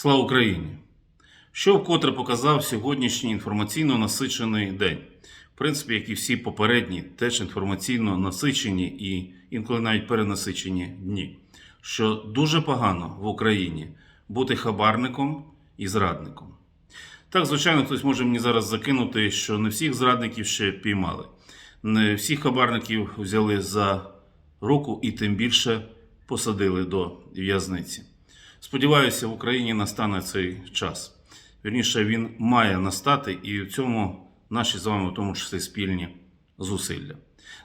Слава Україні! Що вкотре показав сьогоднішній інформаційно насичений день. В принципі, як і всі попередні, теж інформаційно насичені і інколи навіть перенасичені дні. Що дуже погано в Україні бути хабарником і зрадником. Так, звичайно, хтось може мені зараз закинути, що не всіх зрадників ще піймали. Не всіх хабарників взяли за руку і тим більше посадили до в'язниці. Сподіваюся, в Україні настане цей час. Вірніше, він має настати, і в цьому наші з вами, в тому числі, спільні зусилля.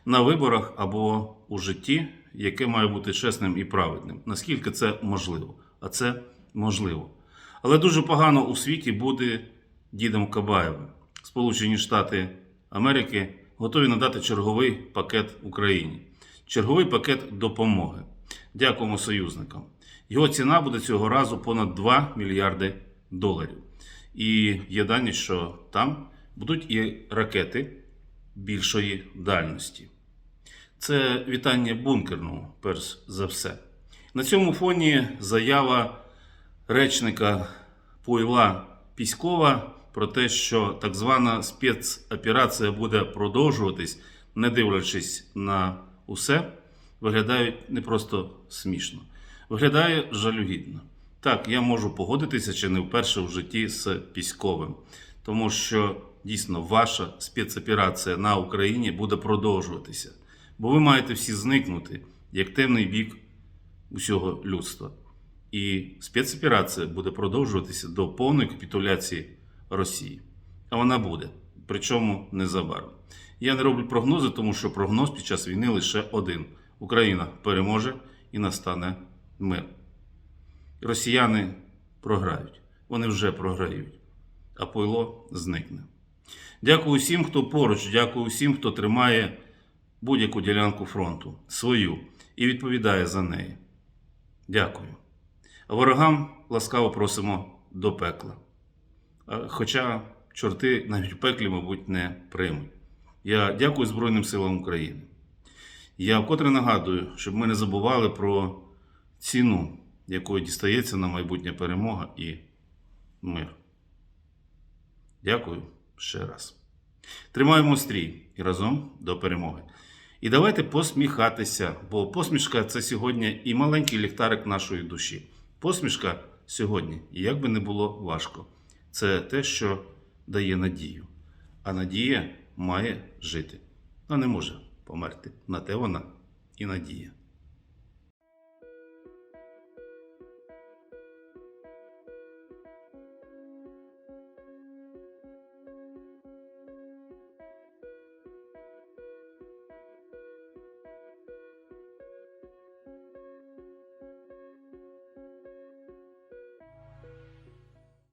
На виборах або у житті, яке має бути чесним і праведним. Наскільки це можливо? А це можливо. Але дуже погано у світі буде дідом Кабаєвим. Сполучені Штати Америки готові надати черговий пакет Україні, черговий пакет допомоги. Дякуємо союзникам. Його ціна буде цього разу понад 2 мільярди доларів. І є дані, що там будуть і ракети більшої дальності. Це вітання бункерному, перш за все. На цьому фоні заява речника Пойла Піськова про те, що так звана спецоперація буде продовжуватись, не дивлячись на усе, виглядає не просто смішно, виглядає жалюгідно. Так, я можу погодитися чи не вперше в житті з Піськовим, тому що дійсно ваша спецоперація на Україні буде продовжуватися, бо ви маєте всі зникнути як темний бік усього людства. І спецоперація буде продовжуватися до повної капітуляції Росії. А вона буде, причому незабаром. Я не роблю прогнози, тому що прогноз під час війни лише один: Україна переможе і настане мир. Росіяни програють, вони вже програють, а пойло зникне. Дякую всім, хто поруч, дякую всім, хто тримає будь-яку ділянку фронту, свою, і відповідає за неї. Дякую. Ворогам ласкаво просимо до пекла. Хоча чорти навіть в пеклі, мабуть, не приймуть. Я дякую Збройним силам України. Я вкотре нагадую, щоб ми не забували про ціну, якою дістається на майбутня перемога і мир. Дякую ще раз. Тримаємо стрій і разом до перемоги. І давайте посміхатися, бо посмішка це сьогодні і маленький ліхтарик нашої душі. Посмішка сьогодні, і як би не було важко, це те, що дає надію. А надія має жити, а не може померти. На те вона і надія.